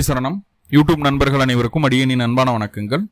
குருவடி சரணம். யூடியூப் நண்பர்கள் அனைவருக்கும் அடியனின் அன்பான வணக்கங்கள்.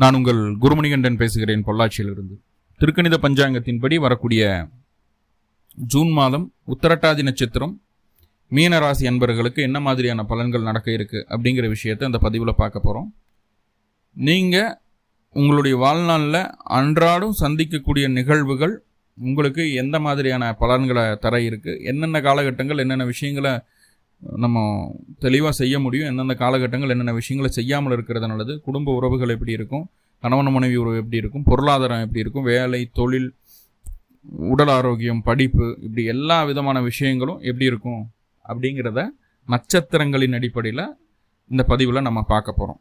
நான் உங்கள் குருமணிகண்டன் பேசுகிறேன் பொள்ளாச்சியிலிருந்து. திருக்கணித பஞ்சாங்கத்தின்படி வரக்கூடிய ஜூன் மாதம் உத்தரட்டாதி நட்சத்திரம் மீனராசி அன்பர்களுக்கு என்ன மாதிரியான பலன்கள் நடக்க இருக்கு அப்படிங்கிற விஷயத்தை அந்த பதிவில் பார்க்க போகிறோம் நீங்கள் உங்களுடைய வாழ்நாளில் அன்றாடம் சந்திக்கக்கூடிய நிகழ்வுகள் உங்களுக்கு எந்த மாதிரியான பலன்களை தர இருக்கு என்னென்ன காலகட்டங்கள் என்னென்ன விஷயங்களை நம்ம தெளிவாக செய்ய முடியும். எந்தெந்த காலகட்டங்கள் என்னென்ன விஷயங்களை செய்யாமல் இருக்கிறது நல்லது. குடும்ப உறவுகள் எப்படி இருக்கும்? கணவன் மனைவி உறவு எப்படி இருக்கும்? பொருளாதாரம் எப்படி இருக்கும்? வேலை தொழில் உடல் ஆரோக்கியம் படிப்பு இப்படி எல்லா விதமான விஷயங்களும் எப்படி இருக்கும்? அப்படிங்கிறத நட்சத்திரங்களின் அடிப்படையில் இந்த பதிவில் நம்ம பார்க்க போகிறோம்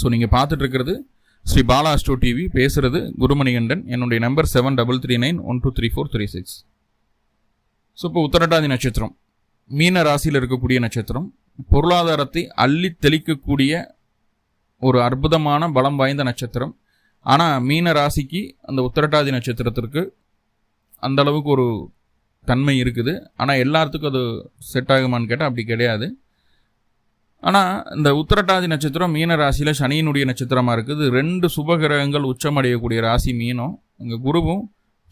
ஸோ நீங்கள் பார்த்துட்ருக்கிறது ஸ்ரீ பாலா அஸ்டோ டிவி. பேசுகிறது குருமணிகண்டன். என்னுடைய number seven double three nine one two three four three six so இப்போ உத்தரட்டாதி நட்சத்திரம். மீன ராசியில் இருக்கக்கூடிய நட்சத்திரம் பொருளாதாரத்தை அள்ளி தெளிக்கக்கூடிய ஒரு அற்புதமான பலம் வாய்ந்த நட்சத்திரம். ஆனால் மீன ராசிக்கு அந்த உத்திரட்டாதி நட்சத்திரத்திற்கு அந்த அளவுக்கு ஒரு தன்மை இருக்குது. ஆனால் எல்லாத்துக்கும் அது செட் ஆகுமான்னு கேட்டால் அப்படி கிடையாது. ஆனால் இந்த உத்திரட்டாதி நட்சத்திரம் மீன ராசியில் சனியினுடைய நட்சத்திரமாக இருக்குது. ரெண்டு சுபகிரகங்கள் உச்சமடையக்கூடிய ராசி மீனும். இங்கே குருவும்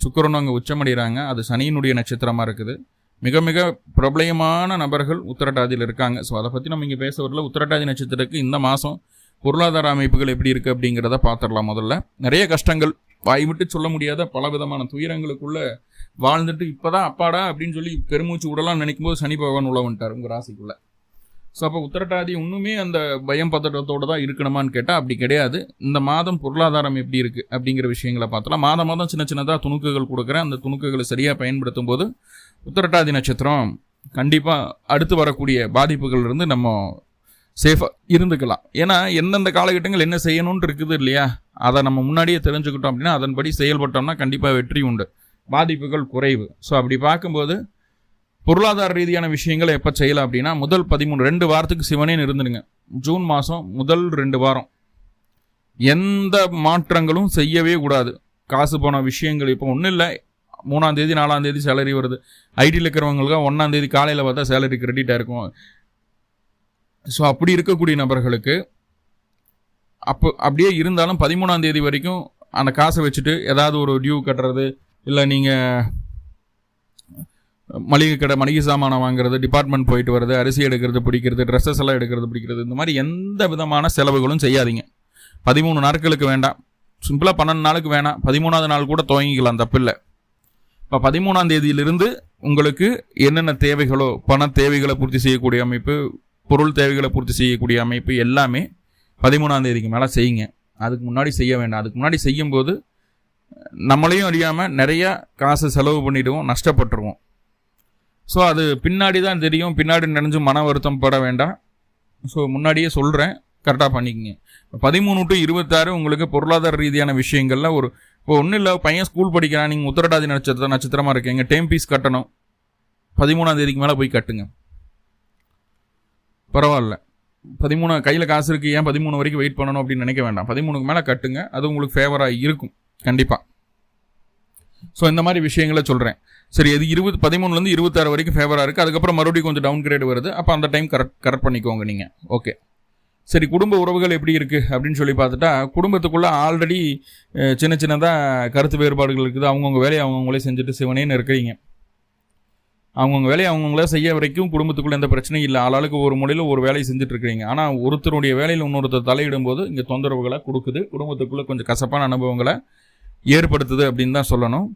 சுக்கரனும் அங்கே உச்சமடைகிறாங்க அது சனியினுடைய நட்சத்திரமாக இருக்குது. மிக மிக பிரபலயமான நபர்கள் உத்தரட்டாதியில் இருக்காங்க. ஸோ அதை பற்றி நம்ம இங்கே பேச வரல. உத்தரட்டாதி நட்சத்திரத்துக்கு இந்த மாதம் பொருளாதார அமைப்புகள் எப்படி இருக்குது அப்படிங்கிறத பார்த்துடலாம் முதல்ல. நிறைய கஷ்டங்கள். வாய் விட்டு சொல்ல முடியாத பல விதமான துயரங்களுக்குள்ள வாழ்ந்துட்டு இப்போதான் அப்பாடா அப்படின்னு சொல்லி பெருமூச்சு விடலாம் நினைக்கும் போது சனி பகவான் உள்ள வந்துட்டார் உங்கள் ராசிக்குள்ள. ஸோ அப்போ உத்தரட்டாதி இன்னுமே அந்த பயம் பதட்டத்தோடு தான் இருக்கணுமான்னு கேட்டால் அப்படி கிடையாது. இந்த மாதம் பொருளாதாரம் எப்படி இருக்குது அப்படிங்கிற விஷயங்களை பார்த்தலாம் மாதம் மாதம் சின்ன சின்னதாக துணுக்குகள் கொடுக்குறேன். அந்த துணுக்குகளை சரியாக பயன்படுத்தும் போது உத்தரட்டாதி நட்சத்திரம் கண்டிப்பாக அடுத்து வரக்கூடிய பாதிப்புகள் இருந்து நம்ம சேஃபாக இருந்துக்கலாம். ஏன்னா எந்தெந்த காலகட்டங்கள் என்ன செய்யணும்னு இருக்குது இல்லையா? அதை நம்ம முன்னாடியே தெரிஞ்சுக்கிட்டோம் அப்படின்னா அதன்படி செயல்பட்டோம்னா கண்டிப்பாக வெற்றி உண்டு. பாதிப்புகள் குறைவு. ஸோ அப்படி பார்க்கும்போது பொருளாதார ரீதியான விஷயங்களை எப்போ செய்யலாம் அப்படின்னா முதல் பதிமூணு ரெண்டு வாரத்துக்கு சிவனே இருந்துடுங்க ஜூன் மாதம் முதல் ரெண்டு வாரம். எந்த மாற்றங்களும் செய்யவே கூடாது. காசு போன விஷயங்கள் இப்போ ஒன்றும் இல்லை. மூணாம் தேதி நாலாம் தேதி சேலரி வருது ஐடியில் இருக்கிறவங்களுக்கு ஒன்றாம் தேதி காலையில் பார்த்தா சேலரி கிரெடிட்டாக இருக்கும். ஸோ அப்படி இருக்கக்கூடிய நபர்களுக்கு அப்போ அப்படியே இருந்தாலும் பதிமூணாம் தேதி வரைக்கும் அந்த காசை வச்சுட்டு ஏதாவது ஒரு டியூ கட்டுறது இல்லை நீங்கள் மளிகை கடை மளிகை சாமானம் வாங்குறது டிபார்ட்மெண்ட் போயிட்டு வர்றது அரிசி எடுக்கிறது பிடிக்கிறது ட்ரெஸ்ஸஸ் எல்லாம் எடுக்கிறது பிடிக்கிறது இந்த மாதிரி எந்த விதமான செலவுகளும் செய்யாதீங்க. பதிமூணு நாட்களுக்கு வேண்டாம். சிம்பிளாக பன்னெண்டு நாளுக்கு வேணாம். பதிமூணாவது நாள் கூட துவங்கிக்கலாம் தப்பில்லை. இப்போ பதிமூணாம் தேதியிலிருந்து உங்களுக்கு என்னென்ன தேவைகளோ பண தேவைகளை பூர்த்தி செய்யக்கூடிய அமைப்பு பொருள் தேவைகளை பூர்த்தி செய்யக்கூடிய அமைப்பு எல்லாமே பதிமூணாம் தேதிக்கு மேலே செய்யுங்க. அதுக்கு முன்னாடி செய்ய வேண்டாம். அதுக்கு முன்னாடி செய்யும்போது நம்மளையும் அறியாமல் நிறையா காசு செலவு பண்ணிவிடுவோம் நஷ்டப்பட்டுருவோம். ஸோ அது பின்னாடி தான் தெரியும். பின்னாடி நினைஞ்சு மன வருத்தம் பட வேண்டாம். ஸோ முன்னாடியே சொல்கிறேன் கரெக்டாக பண்ணிக்கங்க. பதிமூணு டு இருபத்தாறு உங்களுக்கு பொருளாதார ரீதியான விஷயங்களில் ஒரு இப்போ ஒன்றும் இல்லை பையன் ஸ்கூல் படிக்கிறான் நீங்கள் உத்தரடாதி நட்சத்திரம் நட்சத்திரமாக இருக்கீங்க டேம் ஃபீஸ் கட்டணும். பதிமூணாம் தேதிக்கு மேலே போய் கட்டுங்க. பரவாயில்ல. பதிமூணு கையில் காசு இருக்குது ஏன் பதிமூணு வரைக்கும் வெயிட் பண்ணணும் அப்படின்னு நினைக்க வேண்டாம். பதிமூணுக்கு மேலே கட்டுங்க அது உங்களுக்கு ஃபேவராக இருக்கும். கண்டிப்பாக ஸோ இந்த மாதிரி விஷயங்களை சொல்கிறேன் சரி இது இருபது பதிமூணுலேருந்து இருபத்தாறு வரைக்கும் ஃபேவராக இருக்குது அதுக்கப்புறம் மறுபடியும் கொஞ்சம் டவுன் கிரேட் வருது. அப்போ அந்த டைம் கரெக்ட் கரெக்ட் பண்ணிக்கோங்க நீங்கள் ஓகே சரி குடும்ப உறவுகள் எப்படி இருக்குது அப்படின்னு சொல்லி பார்த்துட்டா குடும்பத்துக்குள்ளே ஆல்ரெடி சின்ன சின்னதாக கருத்து வேறுபாடுகள் இருக்குது. அவங்கவுங்க வேலையை அவங்கவுங்களே செஞ்சுட்டு சிவனேன்னு இருக்கிறீங்க அவங்கவுங்க வேலையை அவங்கவுங்களே செய்ய வரைக்கும் குடும்பத்துக்குள்ளே எந்த பிரச்சனையும் இல்லை. ஆளாளுக்கு ஒரு மொழியில் ஒரு வேலையை செஞ்சுட்ருக்கிறீங்க ஆனால் ஒருத்தருடைய வேலையில் இன்னொருத்தர் தலையிடும்போது இங்கே தொந்தரவுகளை கொடுக்குது. குடும்பத்துக்குள்ளே கொஞ்சம் கசப்பான அனுபவங்களை ஏற்படுத்துது அப்படின்னு தான் சொல்லணும்.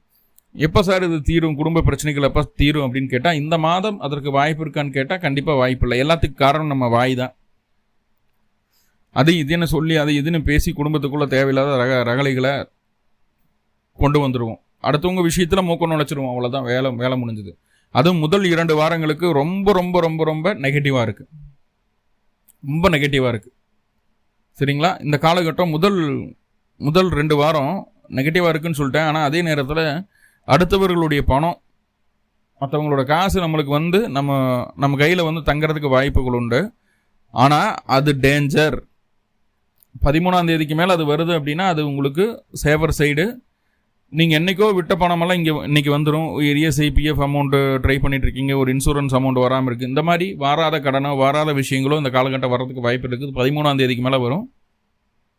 எப்போ சார் இது தீரும்? குடும்ப பிரச்சனைகள் எப்போ தீரும் அப்படின்னு கேட்டால் இந்த மாதம் அதற்கு வாய்ப்பு இருக்கான்னு கேட்டால் கண்டிப்பாக வாய்ப்பு இல்லை. எல்லாத்துக்கும் காரணம் நம்ம வாய் தான். அது இதுன்னு சொல்லி அது இதுன்னு பேசி குடும்பத்துக்குள்ளே தேவையில்லாத ரக ரகலைகளை கொண்டு வந்துடுவோம் அடுத்தவங்க விஷயத்தில் மூக்கம் நுழைச்சிருவோம். அவ்வளோதான் வேலை வேலை முடிஞ்சுது. அதுவும் முதல் இரண்டு வாரங்களுக்கு ரொம்ப ரொம்ப ரொம்ப ரொம்ப நெகட்டிவாக இருக்குது ரொம்ப நெகட்டிவாக இருக்குது சரிங்களா? இந்த காலகட்டம் முதல் முதல் ரெண்டு வாரம் நெகட்டிவாக இருக்குன்னு சொல்லிட்டேன். ஆனால் அதே நேரத்தில் அடுத்தவர்களுடைய பணம் மற்றவங்களோட காசு நம்மளுக்கு வந்து நம்ம நம்ம கையில் வந்து தங்குறதுக்கு வாய்ப்புகள் உண்டு. ஆனால் அது டேஞ்சர் பதிமூணாம் தேதிக்கு மேலே அது வருது அப்படின்னா அது உங்களுக்கு சேவர் சைடு நீங்கள் என்றைக்கோ விட்ட பணமெல்லாம் இங்கே இன்றைக்கி வந்துடும் இஎஸ்ஐ பிஎஃப் அமௌண்ட்டு ட்ரை பண்ணிட்டு இருக்கீங்க. ஒரு இன்சூரன்ஸ் அமௌண்ட் வராமல் இருக்குது இந்த மாதிரி வாராத கடனோ வாராத விஷயங்களோ இந்த காலகட்டம் வரதுக்கு வாய்ப்பு இருக்குது. பதிமூணாம் தேதிக்கு மேலே வரும்.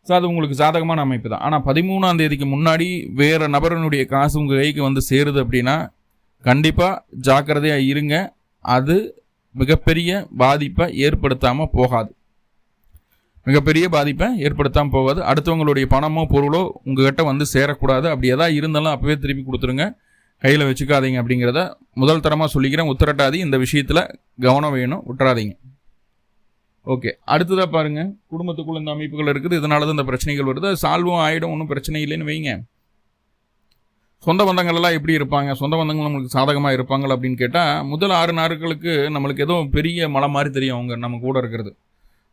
ஸோ அது உங்களுக்கு சாதகமான அமைப்பு தான். ஆனால் பதிமூணாம் தேதிக்கு முன்னாடி வேறு நபரனுடைய காசு உங்கள் கைக்கு வந்து சேருது அப்படின்னா கண்டிப்பாக ஜாக்கிரதையாக இருங்க. அது மிகப்பெரிய பாதிப்பை ஏற்படுத்தாமல் போகாது. மிகப்பெரிய பாதிப்பை ஏற்படுத்தாமல் போகாது. அடுத்தவங்களுடைய பணமோ பொருளோ உங்ககிட்ட வந்து சேரக்கூடாது. அப்படி எதாவது இருந்தாலும் அப்போவே திருப்பி கொடுத்துருங்க. கையில் வச்சுக்காதீங்க அப்படிங்கிறத முதல் தரமாக சொல்லிக்கிறேன். உத்தரட்டாதி இந்த விஷயத்தில் கவனம் வேணும். விட்டுறாதீங்க ஓகே. அடுத்ததாக பாருங்கள் குடும்பத்துக்குள்ள இந்த அமைப்புகள் இருக்குது. இதனால தான் இந்த பிரச்சனைகள் வருது. சால்வும் ஆகிடும் ஒன்றும் பிரச்சனை இல்லைன்னு வைங்க. சொந்த பந்தங்கள்லாம் எப்படி இருப்பாங்க? சொந்த பந்தங்கள் நம்மளுக்கு சாதகமாக இருப்பாங்களா அப்படின்னு கேட்டால் முதல் ஆறு நாட்களுக்கு நம்மளுக்கு ஏதோ பெரிய மலை மாதிரி தெரியும் அவங்க நம்ம கூட இருக்கிறது.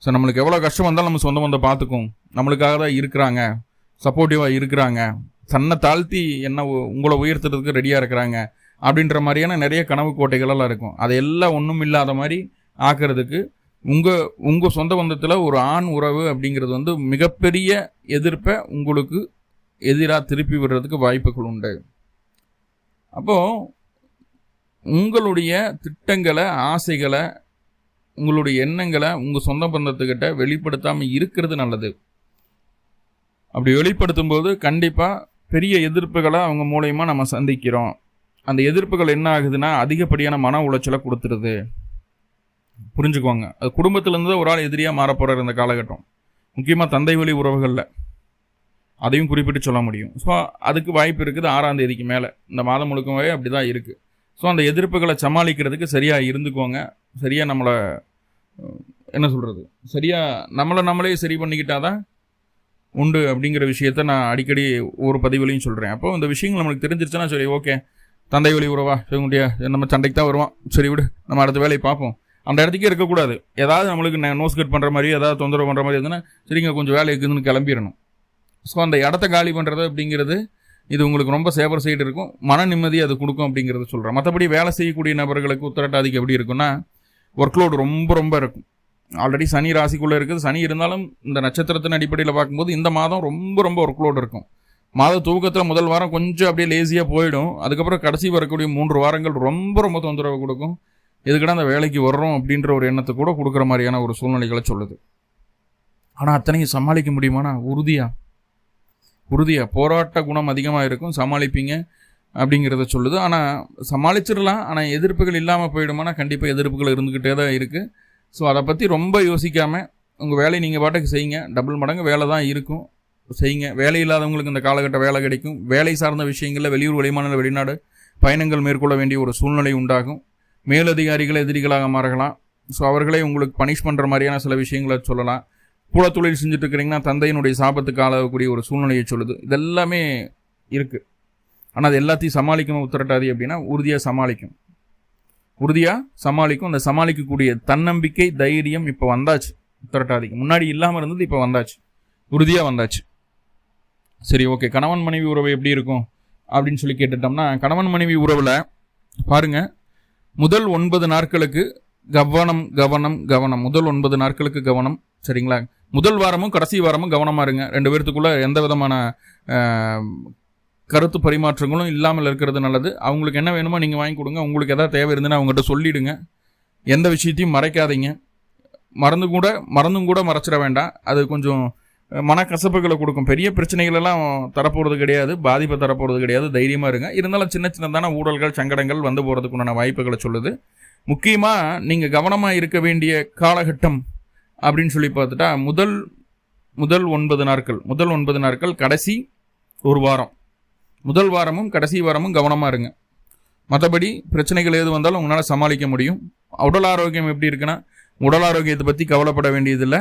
ஸோ நம்மளுக்கு எவ்வளோ கஷ்டம் வந்தாலும் நம்ம சொந்த பந்தம் பார்த்துக்கும் நம்மளுக்காக தான் இருக்கிறாங்க. சப்போர்ட்டிவாக இருக்கிறாங்க. தன்னை தாழ்த்தி என்ன உ- உங்களை உயர்த்துறதுக்கு ரெடியாக இருக்கிறாங்க. அப்படின்ற மாதிரியான நிறைய கனவு கோட்டைகளெல்லாம் இருக்கும். அதையெல்லாம் ஒன்றும் இல்லாத மாதிரி ஆக்கிறதுக்கு உங்கள் உங்கள் சொந்த பந்தத்தில் ஒரு ஆண் உறவு அப்படிங்கிறது வந்து மிகப்பெரிய எதிர்ப்பை உங்களுக்கு எதிராக திருப்பி விடுறதுக்கு வாய்ப்புகள் உண்டு. அப்போது உங்களுடைய திட்டங்களை ஆசைகளை உங்களுடைய எண்ணங்களை உங்கள் சொந்த பந்தத்துக்கிட்ட வெளிப்படுத்தாமல் இருக்கிறது நல்லது. அப்படி வெளிப்படுத்தும் போது கண்டிப்பாக பெரிய எதிர்ப்புகளை அவங்க மூலயமா நம்ம சந்திக்கிறோம். அந்த எதிர்ப்புகள் என்ன ஆகுதுன்னா அதிகப்படியான மன உளைச்சலை கொடுத்துருது. புரிஞ்சுக்கோங்க. அது குடும்பத்திலேருந்து ஒரு ஆள் எதிரியாக மாறப்போகிறார் இந்த காலகட்டம். முக்கியமாக தந்தை வழி உறவுகளில். அதையும் குறிப்பிட்டு சொல்ல முடியும். ஸோ அதுக்கு வாய்ப்பு இருக்குது ஆறாம் தேதிக்கு மேலே. இந்த மாதம் முழுக்கவே அப்படி தான் இருக்குது ஸோ அந்த எதிர்ப்புகளை சமாளிக்கிறதுக்கு சரியாக இருந்துக்கோங்க. சரியாக நம்மளை என்ன சொல்கிறது சரியாக நம்மளை நம்மளே சரி பண்ணிக்கிட்டால் தான் உண்டு அப்படிங்கிற விஷயத்த நான் அடிக்கடி ஒரு பதிவுலையும் சொல்கிறேன் அப்போ இந்த விஷயங்கள் நம்மளுக்கு தெரிஞ்சிருச்சுன்னா சரி ஓகே. தந்தை வழி உறவா? இவங்களுடைய நம்ம சண்டைக்கு தான் வருவான். சரி விடு. நம்ம அடுத்த வேலையை பார்ப்போம். அந்த இடத்துக்கே இருக்கக்கூடாது. ஏதாவது நம்மளுக்கு நோஸ் கட் பண்ணுற மாதிரி ஏதாவது தொந்தரவு பண்ணுற மாதிரி இருந்ததுன்னா சரிங்க கொஞ்சம் வேலை இருக்குதுன்னு கிளம்பிடணும். ஸோ அந்த இடத்த காலி பண்ணுறது அப்படிங்கிறது இது உங்களுக்கு ரொம்ப சேவர் சைடு இருக்கும். மன நிம்மதி அது கொடுக்கும் அப்படிங்கிறத சொல்கிறேன் மற்றபடி வேலை செய்யக்கூடிய நபர்களுக்கு உத்தரட்டாதிக்கு எப்படி இருக்குன்னா ஒர்க் லோடு ரொம்ப ரொம்ப இருக்கும். ஆல்ரெடி சனி ராசிக்குள்ளே இருக்குது. சனி இருந்தாலும் இந்த நட்சத்திரத்தின் அடிப்படையில் பார்க்கும்போது இந்த மாதம் ரொம்ப ரொம்ப ஒர்க் லோடு இருக்கும். மாத தூக்கத்தில் முதல் வாரம் கொஞ்சம் அப்படியே லேசியாக போயிடும். அதுக்கப்புறம் கடைசி வரக்கூடிய மூன்று வாரங்கள் ரொம்ப ரொம்ப தொந்தரவு கொடுக்கும். எதுக்கடா அந்த வேலைக்கு வர்றோம் அப்படின்ற ஒரு எண்ணத்தை கூட கொடுக்குற மாதிரியான ஒரு சூழ்நிலைகளை சொல்லுது. ஆனால் அத்தனையும் சமாளிக்க முடியுமானா? உறுதியாக உறுதியாக போராட்ட குணம் அதிகமாக இருக்கும். சமாளிப்பீங்க. அப்படிங்கிறத சொல்லுது. ஆனால் சமாளிச்சிடலாம். ஆனால் எதிர்ப்புகள் இல்லாமல் போயிடுமானா கண்டிப்பாக எதிர்ப்புகள் இருந்துக்கிட்டே தான் இருக்குது ஸோ அதை பற்றி ரொம்ப யோசிக்காமல் உங்கள் வேலையை நீங்கள் பாட்டுக்கு செய்யுங்க. டபுள் மடங்கு வேலை தான் இருக்கும். செய்யுங்க. வேலை இல்லாதவங்களுக்கு இந்த காலகட்ட வேலை கிடைக்கும். வேலை சார்ந்த விஷயங்களில் வெளியூர் வெளிமாநில வெளிநாடு பயணங்கள் மேற்கொள்ள வேண்டிய ஒரு சூழ்நிலை உண்டாகும். மேலதிகாரிகள் எதிரிகளாக மாறலாம். ஸோ அவர்களே உங்களுக்கு பனிஷ் பண்ணுற மாதிரியான சில விஷயங்களை சொல்லலாம். கூட செஞ்சுட்டு இருக்கிறீங்கன்னா தந்தையினுடைய சாபத்துக்கு ஆளாகக்கூடிய ஒரு சூழ்நிலையை சொல்லுது. இதெல்லாமே இருக்குது ஆனால் அது எல்லாத்தையும் சமாளிக்கணும் உத்தரட்டாதி அப்படின்னா உறுதியாக சமாளிக்கும். உறுதியாக சமாளிக்கும். அந்த சமாளிக்கக்கூடிய தன்னம்பிக்கை தைரியம் இப்போ வந்தாச்சு உத்தரட்டாதிக்கு. முன்னாடி இல்லாமல் இருந்தது இப்போ வந்தாச்சு. உறுதியாக வந்தாச்சு. சரி ஓகே. கணவன் மனைவி உறவு எப்படி இருக்கும்? அப்படின்னு சொல்லி கேட்டுட்டோம்னா கணவன் மனைவி உறவில் பாருங்க முதல் ஒன்பது நாட்களுக்கு கவனம் கவனம் கவனம். முதல் ஒன்பது நாட்களுக்கு கவனம் சரிங்களா? முதல் வாரமும் கடைசி வாரமும் கவனமாக இருங்க. ரெண்டு பேர்த்துக்குள்ளே எந்த விதமான கருத்து பரிமாற்றங்களும் இல்லாமல் இருக்கிறது நல்லது. அவங்களுக்கு என்ன வேணுமோ நீங்கள் வாங்கி கொடுங்க. உங்களுக்கு எதாவது தேவை இருந்துன்னா அவங்ககிட்ட சொல்லிடுங்க. எந்த விஷயத்தையும் மறைக்காதீங்க. மறந்து கூட மறந்தும் கூட மறைச்சிட வேண்டாம். அது கொஞ்சம் மனக்கசப்புகளை கொடுக்கும். பெரிய பிரச்சனைகளெல்லாம் தரப்போகிறது கிடையாது. பாதிப்பை தரப்போகிறது கிடையாது. தைரியமாக இருங்க. இருந்தாலும் சின்ன சின்னதான ஊழல்கள் சங்கடங்கள் வந்து போகிறதுக்குண்டான வாய்ப்புகளை சொல்லுது. முக்கியமாக நீங்கள் கவனமாக இருக்க வேண்டிய காலகட்டம் அப்படின்னு சொல்லி பார்த்துட்டா முதல் முதல் ஒன்பது நாட்கள் முதல் ஒன்பது நாட்கள் கடைசி ஒரு வாரம். முதல் வாரமும் கடைசி வாரமும் கவனமாக இருங்க. மற்றபடி பிரச்சனைகள் எது வந்தாலும் உங்களால் சமாளிக்க முடியும். உடல் ஆரோக்கியம் எப்படி இருக்குன்னா உடல் ஆரோக்கியத்தை பற்றி கவலைப்பட வேண்டியதில்லை.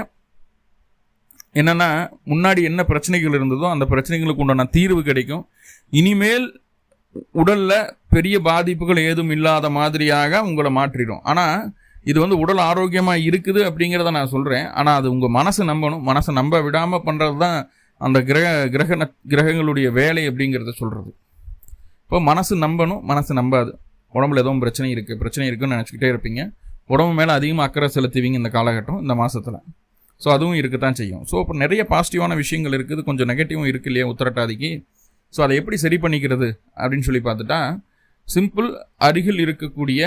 என்னென்னா முன்னாடி என்ன பிரச்சனைகள் இருந்ததோ அந்த பிரச்சனைகளுக்கு உண்டான தீர்வு கிடைக்கும். இனிமேல் உடலில் பெரிய பாதிப்புகள் ஏதும் இல்லாத மாதிரியாக உங்களை மாற்றிடும். ஆனால் இது வந்து உடல் ஆரோக்கியமாக இருக்குது அப்படிங்கிறத நான் சொல்கிறேன் ஆனால் அது உங்கள் மனசு நம்பணும். மனசை நம்ப விடாமல் பண்ணுறது தான் அந்த கிரக கிரக கிரகங்களுடைய வேலை அப்படிங்கிறத சொல்கிறது இப்போ மனசு நம்பணும் மனசு நம்பாது. உடம்புல எதுவும் பிரச்சனை இருக்குது பிரச்சனை இருக்குன்னு நினச்சிக்கிட்டே இருப்பீங்க. உடம்பு மேலே அதிகமாக அக்கறை செலுத்துவீங்க இந்த காலகட்டம் இந்த மாதத்தில் ஸோ அதுவும் இருக்கத்தான் செய்யும். ஸோ இப்போ நிறைய பாசிட்டிவான விஷயங்கள் இருக்குது கொஞ்சம் நெகட்டிவும் இருக்கு இல்லையா உத்தரட்டாதிக்கு. ஸோ அதை எப்படி சரி பண்ணிக்கிறது அப்படின்னு சொல்லி பார்த்துட்டா சிம்பிள் அருகில் இருக்கக்கூடிய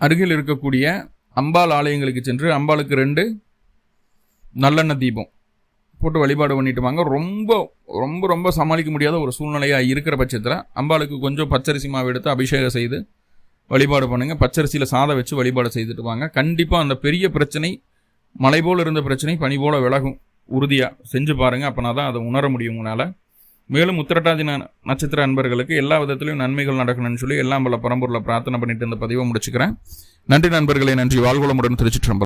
அருகில் இருக்கக்கூடிய அம்பாள் ஆலயங்களுக்கு சென்று அம்பாளுக்கு ரெண்டு நல்லெண்ணெய் தீபம். போட்டு வழிபாடு பண்ணிட்டு வாங்க ரொம்ப ரொம்ப ரொம்ப சமாளிக்க முடியாத ஒரு சூழ்நிலையாக இருக்கிற பட்சத்தில் அம்பாளுக்கு கொஞ்சம் பச்சரிசி மாவு எடுத்து அபிஷேகம் செய்து வழிபாடு பண்ணுங்கள் பச்சரிசியில் சாதம் வச்சு வழிபாடு செய்துட்டு வாங்க. கண்டிப்பாக அந்த பெரிய பிரச்சனை மலை போல் இருந்த பிரச்சனை பனி போல் விலகும். உறுதியாக செஞ்சு பாருங்கள் அப்போனா தான் அதை உணர முடியும் உங்களால் மேலும் உத்திரட்டாதி நட்சத்திர அன்பர்களுக்கு எல்லா விதத்திலையும் நன்மைகள் நடக்கணும்னு சொல்லி எல்லாம் பல பரம்பூரில் பிரார்த்தனை பண்ணிட்டு இந்த பதிவை முடிச்சுக்கிறேன். நன்றி நண்பர்களே. நன்றி. வாழ்வளமுடன் திருச்சிற்றம்பலம்.